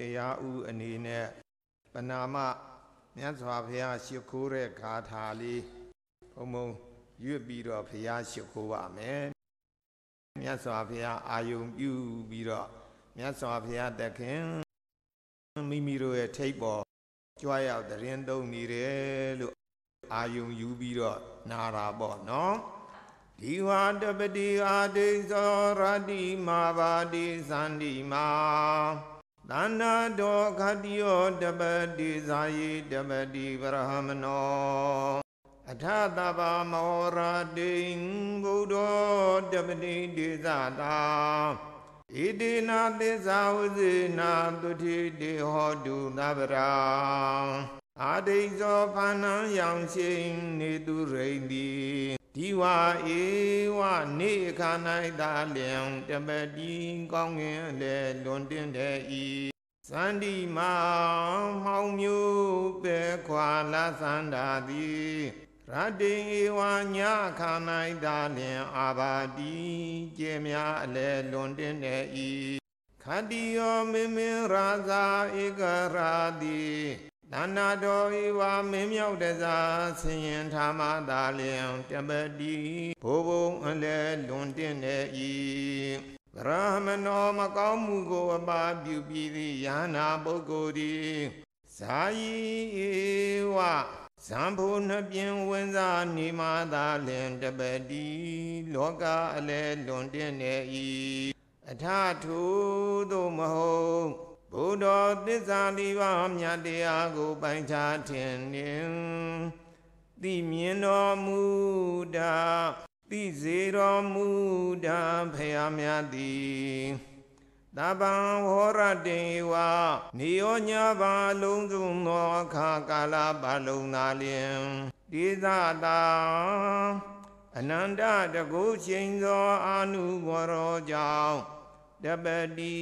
တရားဥအနေနဲ့ပနာမမြတ်စွာဘုရားရှိခိုးတဲ့ဂါထာလေးဘုံဘုံရွတ်ပြီးတော့ဘုရားရှိခိုးပါမယ်မြတ်စွာဘုရားအာယုံပြုပြီးတော့မြတ်စွာဘုရားတခင်မိမိတို့ရဲ့ထိတ်ပေါ်ကြွားရောက်တရင်သုံးနေတယ်လို့အာယုံယူပြီးတော့နာတာပေါ့နော်ဒီဝါတပတိအာဒိသောရတိမာဘာတိသန္တိမာ သန္နာတောခတိယောတပတိဇာယိတပတိဗရဟမနောအထသဗ္ဗမောရတိဘုဒ္ဓောတပတိဒေသတာဣတိနာသစ္စာဝဇေနာတုတိတေဟောတုသဗ္ဗရာအာဒိဇောဖဏံယောင်ရှိနေသူရိန်တိ ဒီဝဧဝနေခာ၌သာလျံတပတိကောင်းငင်လေလွန်တင်တဲ့ဤစန္ဒီမာမောင်မျိုးပဲခွာလာသန္တာသည်ရတ္တိဧဝညာခာ၌သာလျံအာဘာတိကျေမြအလေလွန်တင်တဲ့ဤခတ္တိယောမင်းမင်းရာဇာဧကရာတိ နာနာတော်ဤဝါမင်းမြောက်တစားဆင်ရင်ထာမသာလျံတပတိဘိုးဘုံအလဲလွန်တင်တဲ့ဤဗရမနောမကောင်းမှုကိုအပါပြုပြီးသည်ယန္နာပုဂ္ဂိုလ်သည်ဇာယီဧဝဇံဖို့နှပြင်းဝင်စားနေမှသာလျင်တပတိလောကအလဲလွန်တင်တဲ့ဤအထထုသို့မဟုတ် ဘုဒ္ဓသစ္စာလေးပါးမြတ်တရားကိုပိုင်ခြားထင်နှင်သိမြင်တော်မူတာသိစေတော်မူတာဖယားမြတ်သည်တပံဟောရတေဝနေယောညာပါလုံးစုံသောအခါကာလပါလုံးသာလျင်ဒေသတာအနန္တတကုချိန်သောအာနုဘောရောကြောင့်တပတိ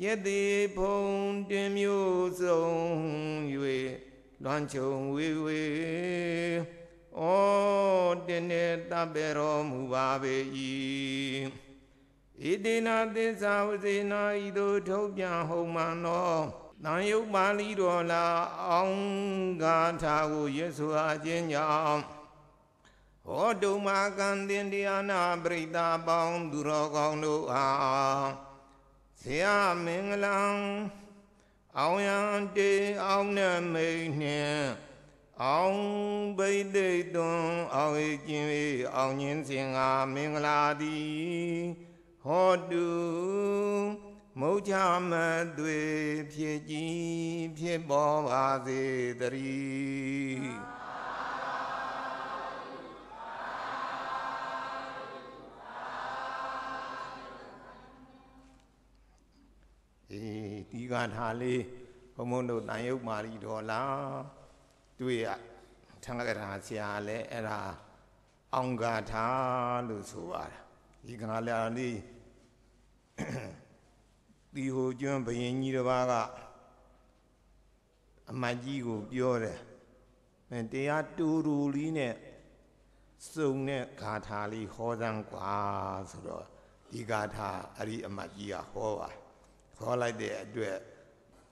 ယတိဖုံတင်မျိုးစုံ၍လွမ်းချုံဝေဝေဩတင်းနေတပေတော်မူပါပေ၏ဣတိနာသစ္စာဝစေနာဤသို့ထုတ်ပြန်ဟုံမှန်သောတန်ယုတ်ပါဠိတော်လာအောင်ဂါထာကိုရွတ်ဆိုအခြင်းကြောင့်ဟောတုမကံတင်တရားနာပရိသပေါင်းသူတော်ကောင်းတို့အား ဆရာမင်္ဂလံအောင်ရန်တေအောင်နမိတ်နှင့်အောင်ဘိသိသွန်အောင်ဧကျင်၏အောင်ညင်းစင်ငါမင်္ဂလာသည်ဟောတုမုတ်ချမသွေဖြစ်ကြည်ဖြစ်ပေါ်ပါစေတည်း ဒီကထာလေးဘုံဘုံတို့တန်ရုပ်မာရီတော်လားတွေ့ရထံကထာဆရာလည်းအဲ့ဒါအောင်ဂါထာလို့ဆိုပါတာဒီကလာလေးဒီဟိုကျွန်းဘယင်ကြီးတစ်ပါးကအမတ်ကြီးကိုပြောတယ်အဲတရားတူတူလေးနဲ့စုံတဲ့ဂါထာလေးဟောစမ်းกว่าဆိုတော့ဒီဂါထာအဲ့ဒီအမတ်ကြီးကဟောပါ ခေါ်လိုက်တဲ့အတွက်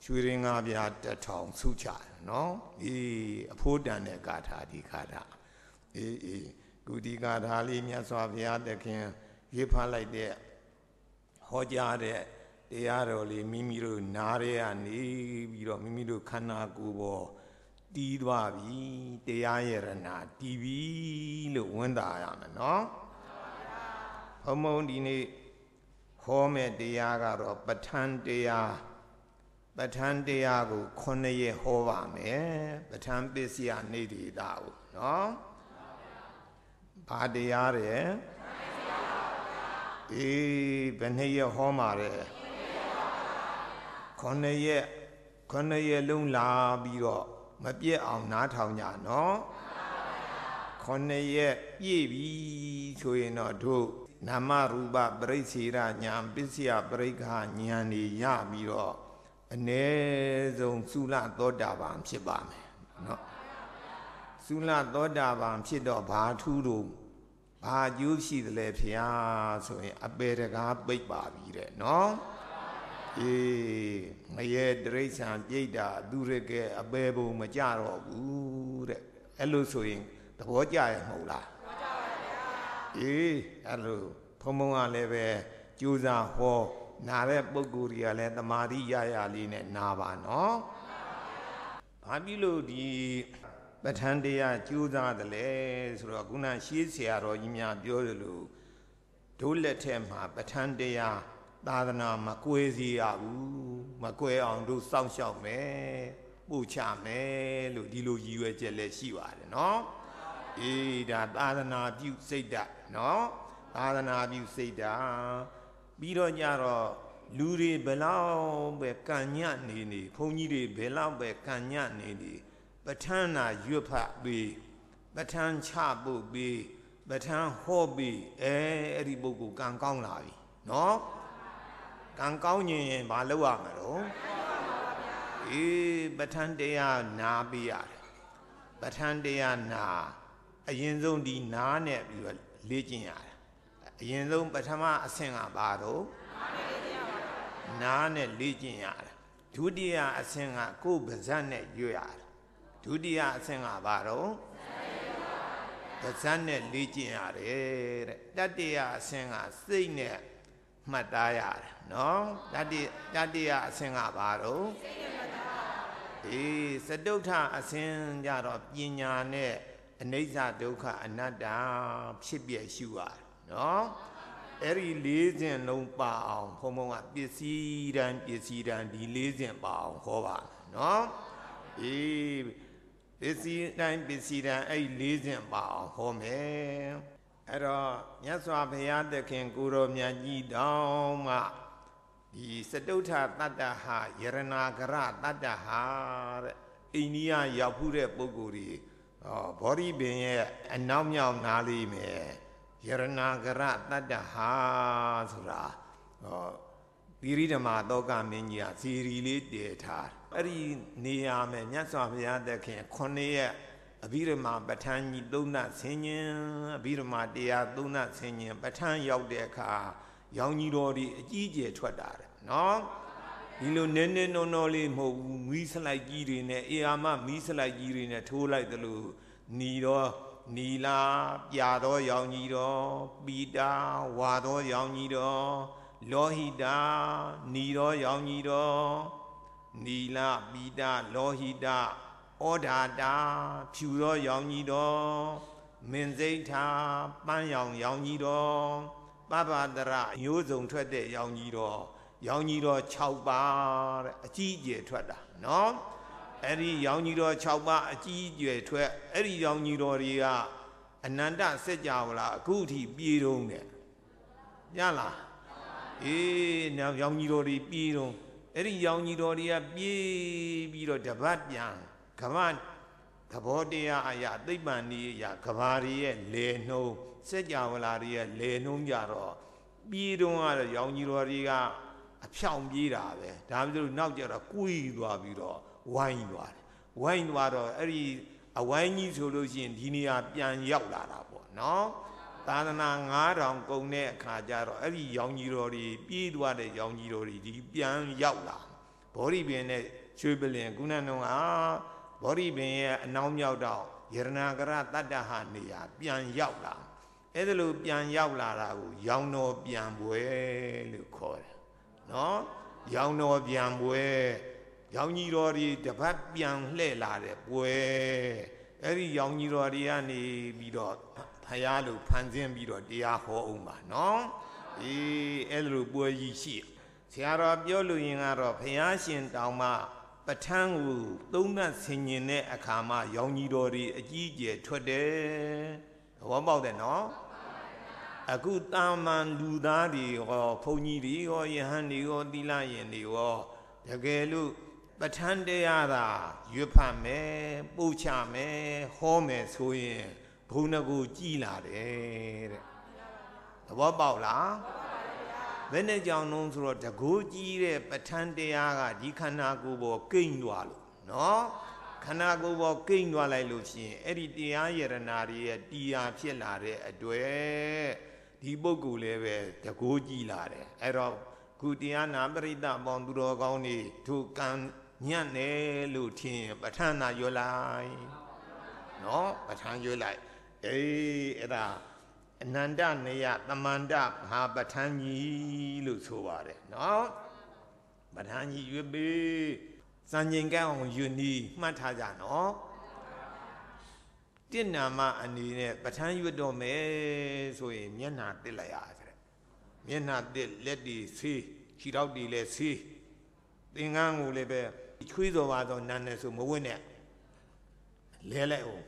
ရွှေရင်းငါးပြားတထောင်ဆုချတယ်နော်အေးအဖိုးတန်တဲ့ဂါထာဒီဂါထာအေးအေးကုဒီဂါထာလေးမြတ်စွာဘုရားသခင်ရေးဖတ်လိုက်တဲ့ဟောကြားတဲ့တရားတော်လေးမိမိတို့နားရဲကနေပြီးတော့မိမိတို့ခန္ဓာကိုယ်ပေါ်တီးသွားပြီတရားရဏတီးပြီလို့ဝန်တာရမယ်နော်ဘုံဘုံဒီနေ့ ဟောမဲ့တရားကတော့ပဋ္ဌာန်းတရားပဋ္ဌာန်းတရားကို9ရက်ဟောပါမယ်ပဋ္ဌာန်းပစ္စယနေတိတာကိုနော်ဘာတရားတဲ့အေးဘယ်နှစ်ရက်ဟောမှာတဲ့9ရက်9ရက်လုံးလာပြီးတော့မပြည့်အောင်နားထောင်ကြနော်9ရက်ပြည့်ပြီဆိုရင်တော့တို့ နာမရူပပရိစ္ဆေရညာပစ္စယပရိက္ခညာနေရပြီးတော့အ ਨੇ ဆုံးသုလသောတာပန်ဖြစ်ပါမယ်နော်သုလသောတာပန်ဖြစ်တော့ဘာထူးတော့ဘာကျိုးရှိသလဲဖျားဆိုရင် အပေတကားပိတ်ပါပြီတဲ့နော်အေးငရဲတရိษံပြိတ္တာသူရကဲအပေဘုံမကြတော့ဘူးတဲ့အဲ့လိုဆိုရင်သဘောကျရမဟုတ်လားသဘောကျပါဗျာ အေးအဲ့လိုဘုံဘုံကလည်းပဲကြိုးစားဟောနာတဲ့ပုဂ္ဂိုလ်တွေကလည်းတမာတိရရလေးနဲ့နာပါနော်ဘာဖြစ်လို့ဒီပဋ္ဌာန်းတရားကြိုးစားတယ်လဲဆိုတော့ခုနရှေးဆရာတော်ကြီးများပြောတယ်လို့ဒုလက်ထက်မှာပဋ္ဌာန်းတရားသာသနာမကွဲစီရဘူးမကွဲအောင်တို့စောင့်ရှောက်မယ်ပို့ချမယ်လို့ဒီလိုရည်ရွယ်ချက်လည်းရှိပါတယ်နော် အေးဒါသာသနာပြုစိတ်ဓာတ်နော်သာသနာပြုစိတ်ဓာတ်ပြီးတော့ကြတော့လူတွေဘလောက်ပဲကံညနေနေဘုန်းကြီးတွေဘယ်လောက်ပဲကံညနေနေပဋ္ဌာန်းနာရွတ်ဖတ်ပြီးပဋ္ဌာန်းချဖို့ပြီးပဋ္ဌာန်းဟောပြီးအဲအဲ့ဒီပုဂ္ဂိုလ်ကံကောင်းလာပြီနော်ကံကောင်းရင်ဘာလုပ်ရမလို့အေးပဋ္ဌာန်းတရားနာပြီးရတယ်ပဋ္ဌာန်းတရားနာ အရင်ဆုံးဒီနာနဲ့ပြီးတော့လေ့ကျင့်ရတယ်အရင်ဆုံးပထမအဆင့်ကဘာတော့နာနဲ့လေ့ကျင့်ရတယ်ဒုတိယအဆင့်ကကိုယ်ပါဇက်နဲ့ရွတ်ရတယ်ဒုတိယအဆင့်ကဘာတော့ပါဇက်နဲ့လေ့ကျင့်ရတယ်တဲ့တတိယအဆင့်ကစိတ်နဲ့မှတ်သားရတယ်နော်တတိတတိယအဆင့်ကဘာတော့အေးစတုထအဆင့်ကြတော့ပညာနဲ့ အနိစ္စဒုက္ခအနတ္တဖြစ်ပြရှုရတယ်နော်အဲ့ဒီလေးစဉ်လုံးပါအောင်ဘုံဘုံကပစ္စည်းတန်ပစ္စည်းတန်ဒီလေးစဉ်ပါအောင်ဟောပါနော်အေးပစ္စည်းတိုင်းပစ္စည်းတန်အဲ့ဒီလေးစဉ်ပါအောင်ဟောမယ်အဲ့တော့မြတ်စွာဘုရားသခင်ကိုရောမြတ်ကြီးတောင်းမှဒီစတုထတတ္တဟာယရနာကရတတ္တဟာတဲ့အိန္ဒိယရောက်ဖူးတဲ့ပုဂ္ဂိုလ် တွေဟောဘောဓိပင်ရဲ့အနောက်မြောက်နားလေးမယ်ယရနာကရတတ္တဟာဆိုတာဟောသီရိဓမ္မာတောကမင်းကြီးကဇီရီလေးတည်ထားအဲ့ဒီနေရာမယ်မြတ်စွာဘုရားသခင်ခုနှစ်ရက်အဘိဓမ္မာပဋ္ဌာန်းကြီးသုံးနဆင်ញင်အဘိဓမ္မာတရားသုံးနဆင်ញင်ပဋ္ဌာန်းရောက်တဲ့အခါရောင်ကြီးတော်ဒီအကြီးကျယ်ထွက်တာတယ်နော် ဒီလိုနည်းနည်းနော်နော်လေးမဟုတ်ဘူးမီးစလိုက်ကြီးတွေနဲ့အေယာမမီးစလိုက်ကြီးတွေနဲ့ထိုးလိုက်သလိုညီတော့နီလာပြာသောရောင်ကြီးတော်ပိတာဝါသောရောင်ကြီးတော်လောဟိတာနီသောရောင်ကြီးတော်နီလာပိတာလောဟိတာဩဒါတာဖြူသောရောင်ကြီးတော်မင်စိတ်ထာပန်းရောင်ရောင်ကြီးတော်ပပတရရိုးစုံထွက်တဲ့ရောင်ကြီးတော် ရောင်ကြီးတော်6ပါးတဲ့အကြီးအကျယ်ထွက်တာနော်အဲ့ဒီရောင်ကြီးတော်6ပါးအကြီးအကျယ်ထွက်အဲ့ဒီရောင်ကြီးတော်တွေကအနန္တစัจ java လားအခုထိပြေတုံးတယ်ညလားအေးနောင်ရောင်ကြီးတော်တွေပြေတုံးအဲ့ဒီရောင်ကြီးတော်တွေကပြေးပြီးတော့တပတ်ပြန်ကမ္မသဘောတရားအရာသိပ္ပံဤအရာကဘာတွေရဲ့လေနှုံးစัจ java လားတွေရဲ့လေနှုံးကြတော့ပြေးတုံးကတော့ရောင်ကြီးတော်တွေက အဖြောင်ပြေးတာပဲဒါမှမဟုတ်နောက်ကျတော့ကွေးသွားပြီးတော့ဝိုင်းသွားတယ်ဝိုင်းသွားတော့အဲ့ဒီအဝိုင်းကြီးဆိုလို့ရှိရင်ဒီနေရာပြန်ရောက်လာတာပေါ့နော်သာသနာ9000ကုံတဲ့အခါကျတော့အဲ့ဒီရောင်ကြီးတော်တွေပြေးသွားတဲ့ရောင်ကြီးတော်တွေဒီပြန်ရောက်လာဘောဓိပင်နဲ့ရွှေပလင်ကုဏနုံကဘောဓိပင်ရဲ့အနောက်မြောက်တော့ယရနာကရတတ္တဟနေရာပြန်ရောက်လာအဲ့ဒါလိုပြန်ရောက်လာတာကိုရောင်တော်ပြန်ပွဲလို့ခေါ်တယ် နော်ရောင်တော်ပြန်ပွဲရောင်ကြီးတော်တွေတပတ်ပြန်လှည့်လာတဲ့ပွဲအဲ့ဒီရောင်ကြီးတော်တွေကနေပြီးတော့ဖယားလို့ဖန်ဆင်းပြီးတော့တရားဟောအောင်ပါနော်အေးအဲ့လိုပွဲကြီးရှိဆရာတော်ပြောလို့ရင်ကတော့ဖယားရှင်တောင်မှပဋ္ဌာန်းကိုသုံးသပ်ဆင်ញင်တဲ့အခါမှာရောင်ကြီးတော်တွေအကြီးအကျယ်ထွက်တယ်သဘောပေါက်တယ်နော် အခုတာမန်လူသားတွေဟောဘုန်းကြီးတွေဟောယဟန်တွေဟောသီလရင်တွေဟောတကယ်လို့ပဋ္ဌာန်းတရားသာရွတ်ဖတ်မယ်ပို့ချမယ်ဟောမယ်ဆိုရင်ဘုန်းတကူကြည်လာတယ်တဲ့သဘောပေါက်လားဘယ်နဲ့ကြောင့်လုံးဆိုတော့တကူကြီးတဲ့ပဋ္ဌာန်းတရားကဒီခန္ဓာကိုယ်ပေါ်ကိမ့်သွားလို့နော်ခန္ဓာကိုယ်ပေါ်ကိမ့်သွားလိုက်လို့ရှိရင်အဲ့ဒီတရားယရနာတွေရဲ့တရားဖြစ်လာတဲ့အတွေ့ ဒီပုဂ္ဂိုလ်လည်းပဲတကူကြီးလာတယ်အဲ့တော့ခုတရားနာပရိသတ်ပေါင်းသူတော်ကောင်းတွေသူကံညံ့တယ်လို့ထင်ပဋ္ဌာန်းနာရွလိုက်နော်ပဋ္ဌာန်းရွလိုက်အေးအဲ့ဒါအနန္တနေယသမန္တဘာပဋ္ဌာန်းကြီးလို့ဆိုပါတယ်နော်ပဋ္ဌာန်းကြီးရွပြီးစံချိန်ကန်းအောင်ယူနီးမှတ်ထားကြနော် တင့်နာမအနေနဲ့ပဋ္ဌာန်းရွတ်တော့မယ်ဆိုရင်မျက်နှာတစ်လိုက်ရတယ်မျက်နှာတစ်လက်တီဆေးခြေထောက်တီလည်းဆေးသင်္ကန်းကိုလည်းပဲချွေးတော်ပါတော့နန်းနေဆိုမဝင့်နဲ့လဲလိုက်အောင်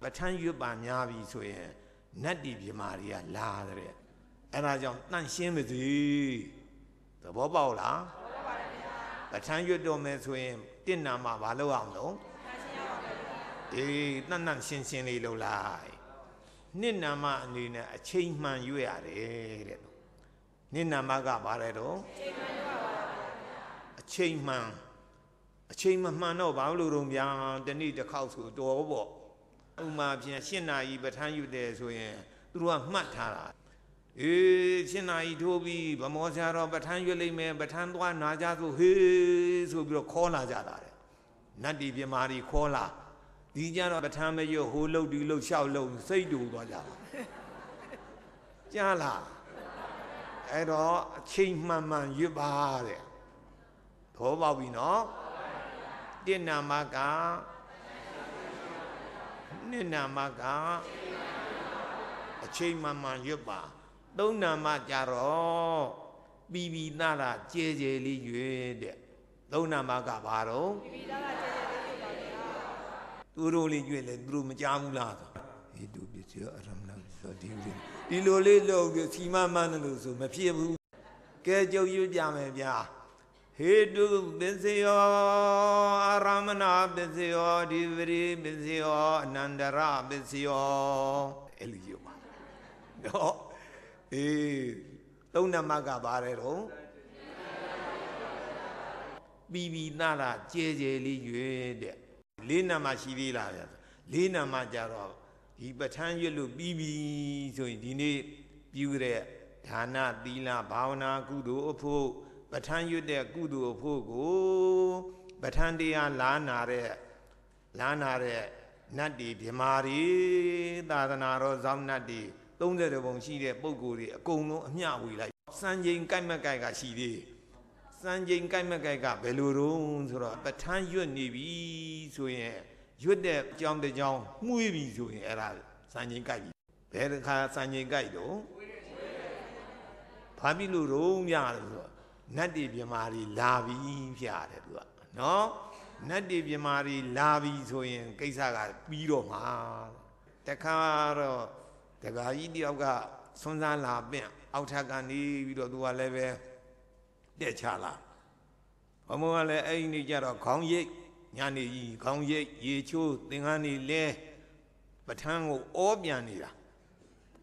ပဋ္ဌာန်းရွတ်ပါများပြီဆိုရင်နတ်တီပြမာတွေကလာတဲ့အဲ့ဒါကြောင့်တန့်ရှင်းမစေသဘောပေါက်လားသဘောပါတယ်ဗျာပဋ္ဌာန်းရွတ်တော်မယ်ဆိုရင်တင့်နာမှာမလုပ်အောင်လို့ အေးတန့်တန့်ရှင်းရှင်းလေးလုပ်လိုက်နှစ်နာမအနေနဲ့အချိန်မှန်ရွတ်ရတယ်တဲ့နှစ်နာမကဘာလဲတော့အချိန်မှန်အချိန်မမှန်တော့ဘာလို့တော့ဗျာတနေ့တစ်ခေါက်ဆိုတော်ပေါ့ဥမာဖြင့်ရှင်းနာကြီးပဋ္ဌာန်းယူတယ်ဆိုရင်သူတို့ကမှတ်ထားတာအေးရှင်းနာကြီးထိုးပြီးဗမောဆရာတော်ပဋ္ဌာန်းရွတ်လိုက်မယ်ပဋ္ဌာန်းသွားနာကြဆိုဟေးဆိုပြီးတော့ခေါ်လာကြတာတဲ့နတ်တီပြမာတွေခေါ်လာ ဒီကြတော့ပဋ္ဌာန်းမရွတ်ဟိုလှုပ်ဒီလှုပ်လျှောက်လှုပ်စိတ်တူသွားကြတာကြားလားအဲ့တော့အချိန်မှန်မှန်ရွတ်ပါတဲ့သောပေါက်ပြီနော်တင့်နာမကနှစ်နာမကအချိန်မှန်မှန်ရွတ်ပါသုံးနာမကြတော့ပြီးပြီးသားလားကြဲကြဲလေးရွတ်တဲ့သုံးနာမကဘာတော့ပြီးပြီးသားလားကြဲကြဲလေးရွတ်ပါဗျာ သူတို့လေးရွတ်လေသူတို့မကြားဘူးလားဟေတုပစ္စယအရမဏဆိုဒီလိုဒီလိုလေးလို့စီမမှန်းလို့ဆိုမဖြစ်ဘူးကဲကြုံရွတ်ကြမယ်ဗျာဟေတုပစ္စယောအာရမဏပစ္စယောဒီဝရိပစ္စယောအနန္တရပစ္စယောအဲ့လိုယူပါနော်အေးသုံးနမကပါတယ်တော့ပြီးပြီးသားလားကြဲကြဲလေးရွေးတဲ့ လေးနမရှိသေးလားဗျာလေးနမကြတော့ဒီပဋ္ဌာန်းရွတ်လို့ပြီးပြီဆိုရင်ဒီနေ့ပြုတဲ့ဒါနသီလဘာဝနာကုသိုလ်အဖို့ပဋ္ဌာန်းရွတ်တဲ့ကုသိုလ်အဖို့ကိုပဋ္ဌာန်းတရားလာနာတဲ့လာနာတဲ့နတ်တွေမြမာတွေသာသနာတော်ဇောင်းနတ်တွေ30ပုံရှိတဲ့ပုံကိုယ်တွေအကုန်လုံးအမျှဝေလိုက်စံချိန်ကြိုက်မက်ကြိုက်ကရှိသေး စံချိန်ကြိုက်မက်ကြိုက်ကဘယ်လိုတုံးဆိုတော့ပဋ္ဌာန်းရွတ်နေပြီဆိုရင်ရွတ်တဲ့အကြောင်းတစ်ကြောင်းမှုေးပြီဆိုရင်အဲ့ဒါစံချိန်ကြိုက်ပြီဘယ်တစ်ခါစံချိန်ကြိုက်တော့ဘာဖြစ်လို့တော့များလဲဆိုတော့နတ်တွေမြမာတွေလာပြီဖျားတယ်သူကနော်နတ်တွေမြမာတွေလာပြီဆိုရင်ကိစ္စကပြီးတော့မှာတခါတော့တခါကြီးတယောက်ကဆွန်းစားလာပင့်အောက်ထပ်ကနေပြီးတော့သူကလည်းပဲ တက်ချလာဘမုံကလည်းအဲ့ဒီနေ့ကျတော့ခေါင်းရိပ်ညနေကြီးခေါင်းရိပ်ရေချိုးသင်္ကန်းနေလဲပဋ္ဌာန်းကိုအောပြန်နေတာ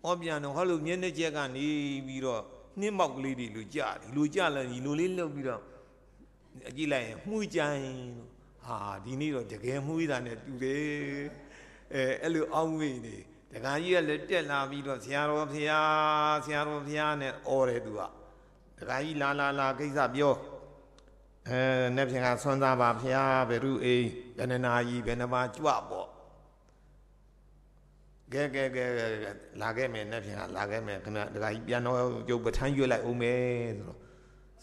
အောပြန်တော့ဟောလို့မျက်နှာချက်ကနေပြီးတော့နှင်းမောက်ကလေးတွေလူကြတယ်လူကြလဲဒီလူလေးလှုပ်ပြီးတော့အကြည့်လိုက်ရင်မှုကြိုင်ဟာဒီနေ့တော့တကယ်မှုရတာနဲ့တူတယ်အဲအဲ့လိုအောင်းဝေးနေတခါကြီးကလည်းတက်လာပြီးတော့ဆရာတော်ဖျားဆရာတော်ဖျားနဲ့អော်တယ်သူက တခါကြီးလာလာလာကိစ္စပြောအဲနဲ့ဖြင့်ကဆွမ်းသားပါဖျားဘယ်သူအိမ်ဘယ်နှနာကြီးဘယ်နှပါကြွပေါ့ကဲကဲကဲလာခဲ့မယ်နဲ့ဖြင့်ကလာခဲ့မယ်ခင်ဗျတခါကြီးပြန်တော့ကျုပ်ပဋ္ဌာန်းရွက်လိုက်အောင်မယ်ဆိုတော့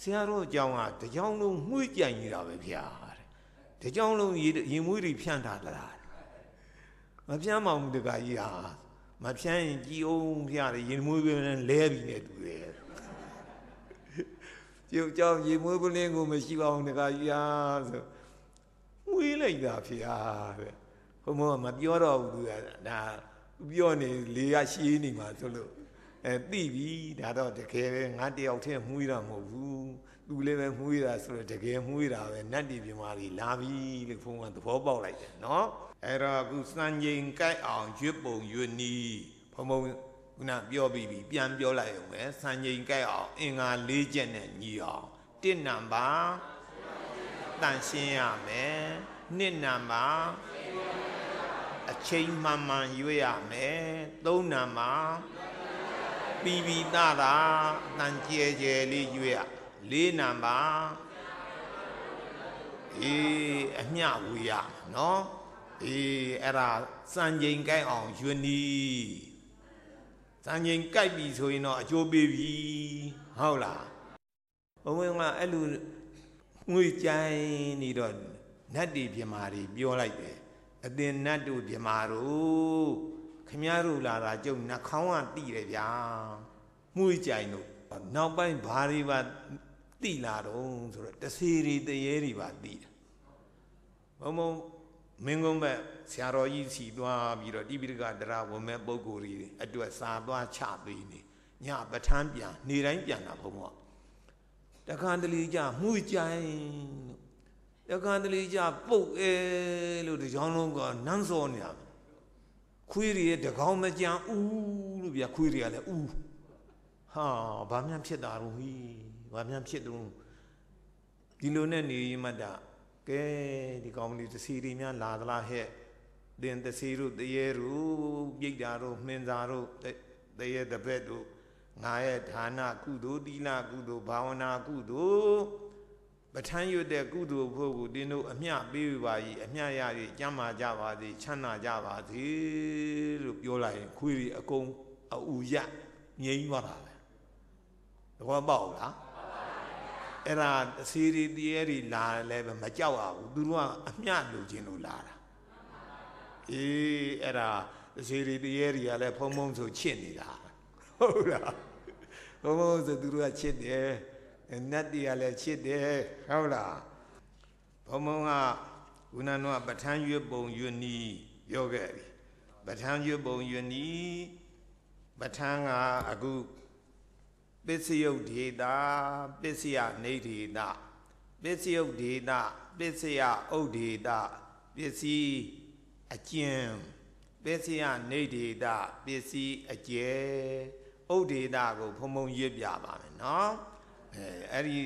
ဆရာတော်အကြောင်းကတကြောင်လုံးမှုကြိုင်နေတာပဲဖျားတဲ့တကြောင်လုံးရင်မွေးတွေဖြန့်ထားလားမဖြန်းမအောင်တခါကြီးဟာမဖြန်းရင်ကြည်အောင်ဖျားတယ်ရင်မွေးပဲလဲပြီးနေတူတယ် ကျုပ်ကြောင့်ရေမွေးပလင်းကိုမရှိပါဘူးတခါကြီးဟာဆိုမွေးလိုက်တာဖျားတဲ့ဘုံမမပြောတော့ဘူးသူကဒါပြောနေလေကရှည်နေမှာဆိုလို့အဲသိပြီဒါတော့တကယ်ပဲငါတယောက်တည်းမှုရတာမဟုတ်ဘူးသူလည်းပဲမှုရတာဆိုတော့တကယ်မှုရတာပဲနတ်တီပြမာကြီးလာပြီလို့ဘုံကသဘောပေါက်လိုက်တယ်နော်အဲ့တော့အခုစံချိန်ကြိုက်အောင်ရွတ်ပုံရွတ်နီးဘုံဘုံ ခုနပြောပြီးပြီပြန်ပြောလိုက်အောင်ပဲစံချိန်ကြိုက်အောင် အင်္ဂါ၄ချက်နဲ့ညီအောင်တစ်နံပါတ်တန်ရှင်းရမယ်နှစ်နံပါတ်အချိန်မှန်မှန်ရွေးရမယ်သုံးနံပါတ်ပြီးပြီးသားတာတန်ကျဲကျဲလေးရွေးရလေးနံပါတ်အေးအမျှဝေရနော်အေးအဲ့ဒါစံချိန်ကြိုက်အောင်ယွနီ စံချိန်ကြိုက်ပြီဆိုရင်တော့အကျိုးပေးပြီဟုတ်လားဘုံဝင်ကအဲ့လိုငွေကြိုင်နေတော့နတ်တွေပြမာတွေပြောလိုက်တယ်အသင်နတ်တို့ပြမာတို့ခမည်းတော်လာတာကျုပ်နှာခေါင်းကတိတယ်ဗျာမှုကြိုင်တို့နောက်ပိုင်းဘာတွေပါတိလာတော့ဆိုတော့တစီရီတရေတွေပါတိတယ်ဘုံဘုံ မင်းကုန်းဘက်ဆရာတော်ကြီးစီသွားပြီးတော့တိပိဋကဒရဝမဲ့ပုဂ္ဂိုလ်တွေအတွက်စာသွားချပေးနေညပဋ္ဌာန်းပြန်နေတိုင်းပြန်တာဘုံဘောတခါတလေကြမှုကြိုင်တခါတလေကြပုတ်အဲလို့ဒီကြောင်းလုံးကနန်းစောနေရခွေးတွေတကောင်းမကြံဦးလို့ဗျခွေးတွေကလည်းဦးဟာဘာမှဖြစ်တာတော့ဟိဘာမှဖြစ်တော့ဒီလိုနဲ့နေမှတ်တာ ကဲဒီကောင်းလေးတစီတွေများလာသလားဟဲ့တင်တစီတို့တရေတို့ပြိတ္တာတို့မှင်စာတို့တရေတပည့်တို့ငါရဲ့ဌာနကုသိုလ်တိလကုသိုလ်ဘာဝနာကုသိုလ်ပဋ္ဌာန်းရွတ်တဲ့ကုသိုလ်ဖို့ကိုတင်းတို့အမျှပေးပါ၏အမျှရ၍ကျမ်းမာကြပါစေချမ်းသာကြပါစေလို့ပြောလိုက်ရင်ခွေးတွေအကုန်အူရငြိမ်းသွားတာပဲတဘောပေါက်လား အဲ့ဒါစီရီတည်းရီလာလည်းပဲမကြောက်ရဘူးသူတို့ကအမျှလိုချင်လို့လာတာအေးအဲ့ဒါစီရီတည်းရီကလည်းဖုံဖုံဆိုချစ်နေတာဟုတ်လားဘုံဘုံဆိုသူတို့ကချစ်တယ်နတ်တွေကလည်းချစ်တယ်ဟုတ်လားဘုံဘုံကခုနကပဋ္ဌာန်းရွတ်ပုံရွတ်နီးပြောခဲ့ပြီပဋ္ဌာန်းရွတ်ပုံရွတ်နီးပဋ္ဌာန်းကအခု ပစ္စယုတ်ဒေတာပစ္စယနေဒေတာပစ္စယုတ်ဒေတာပစ္စယဥဒေတာပစ္စည်းအကျဉ်ပစ္စယနေဒေတာပစ္စည်းအကျဲဥဒေတာကိုဖုံဖုံရွတ်ပြပါမယ်နော်အဲအဲ့ဒီ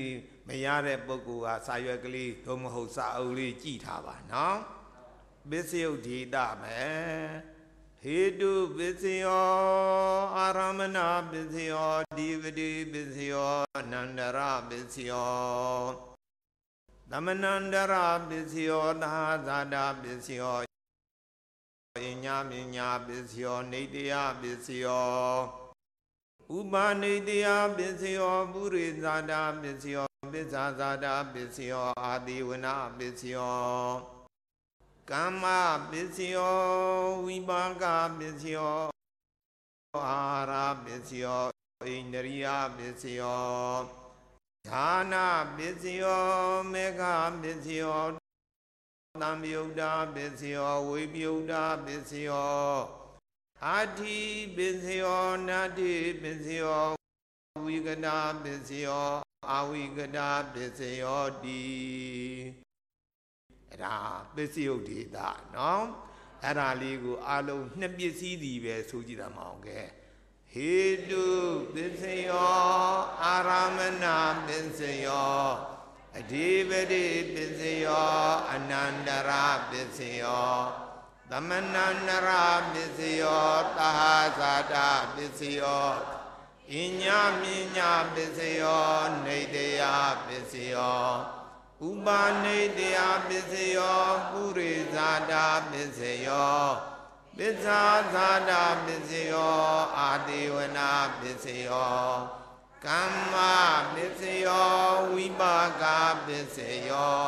မရတဲ့ပုဂ္ဂိုလ်ကစာရွက်ကလေးသို့မဟုတ်စာအုပ်လေးကြည့်ထားပါနော်ပစ္စယုတ်ဒေတာမယ် ဟေတုပစ္စယောအာရမဏပစ္စယောဒီဝတိပစ္စယောအနန္တရပစ္စယောသမဏန္တရပစ္စယောသာဇာတာပစ္စယောပညာပညာပစ္စယောနေတယပစ္စယောဥပနိတယပစ္စယောပုရိဇာတာပစ္စယောပစ္ဆာဇာတာပစ္စယောအာတိဝနာပစ္စယော ကမ္မပစ္စယောဝိပါကပစ္စယောအာဟာရပစ္စယောဣန္ဒရိယပစ္စယောဌာနပစ္စယောမေဃပစ္စယောသံယုတ်တာပစ္စယောဝိပယုတ်တာပစ္စယောအာတိပစ္စယောနာတိပစ္စယောဝိကတာပစ္စယောအာဝိကတာပစ္စယောတိ အဲ့ဒါပစ္စယုတ်ဒေတာနော်အဲ့ဒါလေးကိုအလုံးနှစ်ပစ္စည်းစီပဲဆိုကြည့်တာမအောင်ကဲဟေတုပစ္စယောအာရမဏပစ္စယောအဓိပတိပစ္စယောအနန္တရပစ္စယောသမဏန္တရပစ္စယောသဟာဇာတာပစ္စယောအညမြညာပစ္စယောနေတယပစ္စယော ဥပါနေတယပစ္စယောပုရိဇာတာပစ္စယောပစ္စာဇာတာပစ္စယောအာတိဝနာပစ္စယောကမ္မပစ္စယောဝိပါကပစ္စယော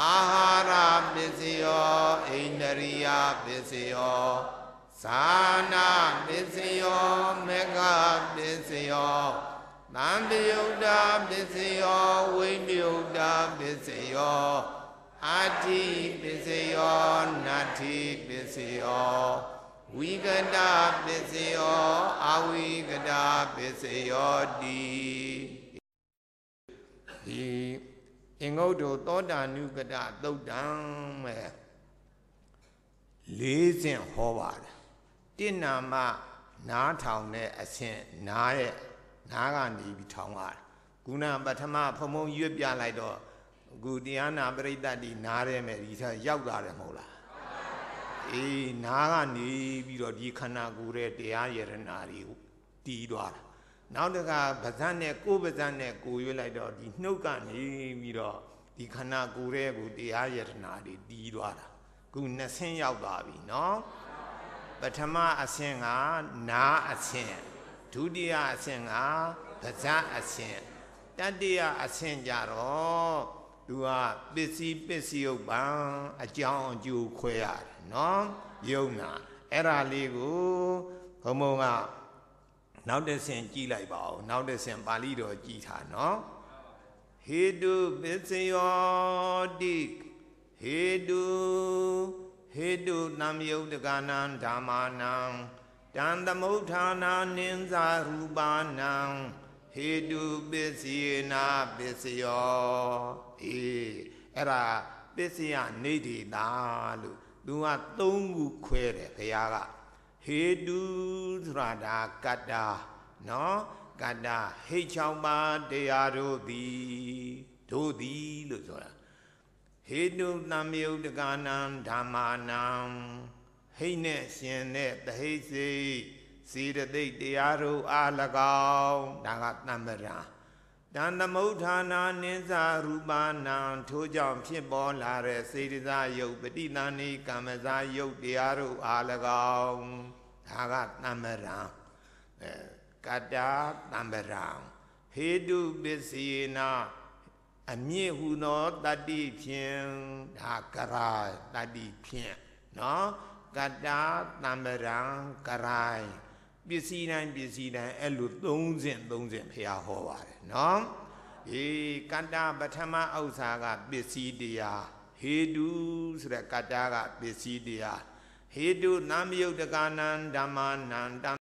အာဟာရပစ္စယောဣန္ဒရိယပစ္စယောဇာနာပစ္စယောမေဃပစ္စယော သံတယုတ်တာပစ္စယောဝိမြုတ်တာပစ္စယောအာတိပစ္စယောနတ္ထိပစ္စယောဝိကတပစ္စယောအဝိကတပစ္စယောတိဒီအင်္ဂုတ္တသောတာနုကတသုတ်တံမဲ့လေးစင်ဟောပါတယ်တဏ္ဏမနားထောင်တဲ့အဆင့်နားရဲ့ နားကနေပြီးထောင်ရတယ်ခုနပထမဖုံဖုံရွတ်ပြလိုက်တော့အခုတရားနာပရိသတ်ဒီနားရဲမယ်ဒီဆက်ရောက်လာတယ်မဟုတ်လားအေးနားကနေပြီးတော့ဒီခန္ဓာကိုယ်ရဲ့တရားယရနာတွေကိုတီးသွားတာ နောက်တကဗဇတ်နဲ့ကိုယ်ဗဇတ်နဲ့ကိုရွေးလိုက်တော့ဒီနှုတ်ကနေပြီးတော့ဒီခန္ဓာကိုယ်ရဲ့ကိုတရားယတနာတွေတီးသွားတာခုနှစ်ဆင်းရောက်သွားပြီเนาะပထမအဆင့်ကနာအဆင့် ဒုတိယအဆင့်ကပဇာအဆင့်တတိယအဆင့်ကြတော့သူကပစ္စည်းပစ္စည်းဥပ္ပံအကြောင်းအကျိုးခွဲရတယ်နော်ယုံနာအဲ့ဒါလေးကိုဘုံဘုံကနောက်တစ်ဆင့်ကြည်လိုက်ပါဦးနောက်တစ်ဆင့်ပါဠိတော်ကြည်တာနော်ဟေတုပစ္စယောတိဟေတုဟေတုနံယုတ်တကနံဓမ္မာနံ တံသမုဋ္ဌာနာနိဉ္စာရူပါနံဟေတုပစ္စယေနာပစ္စယောအေးအဲ့ဒါပစ္စယနေတိတာလို့သူကသုံးခုခွဲတယ်ဘုရားကဟေတုဆိုတာဒါကတ္တာနော်ကတ္တာဟိတ်ချောင်းပါတရားတို့သည်တို့သည်လို့ဆိုတာဟေတုတံမြုတ်တကနံဓမ္မာနံ ဟိတ်နဲ့ရှင်တဲ့တဟိတ်စိတ်စေတသိက်တရားတို့အား၎င်းဒါကတမ္ပရာတန်သမုဋ္ဌာနာနိစ္စရူပနာထိုကြောင့်ဖြစ်ပေါ်လာတဲ့စေတသာယုတ်ပဋိသန္ဓေကမ္မဇာယုတ်တရားတို့အား၎င်းဒါကတမ္ပရာအဲကတ္တာတမ္ပရာဟေတုပစ္စယေနာအမြင့်ဟုသောတတ္တိဖြင့်ဒါကရာတတ္တိဖြင့်နော် ကတ္တာတမ္ပရံကရိုင်းပစ္စည်းတိုင်းပစ္စည်းတိုင်းအဲ့လို30 30ဖျားဟောပါတယ်နော်ဒီကတ္တာပထမဥစ္စာကပစ္စည်းတရားဟေတုဆိုတဲ့ကတ္တာကပစ္စည်းတရားဟေတုနာမယုတ်တကနံဓမ္မနံ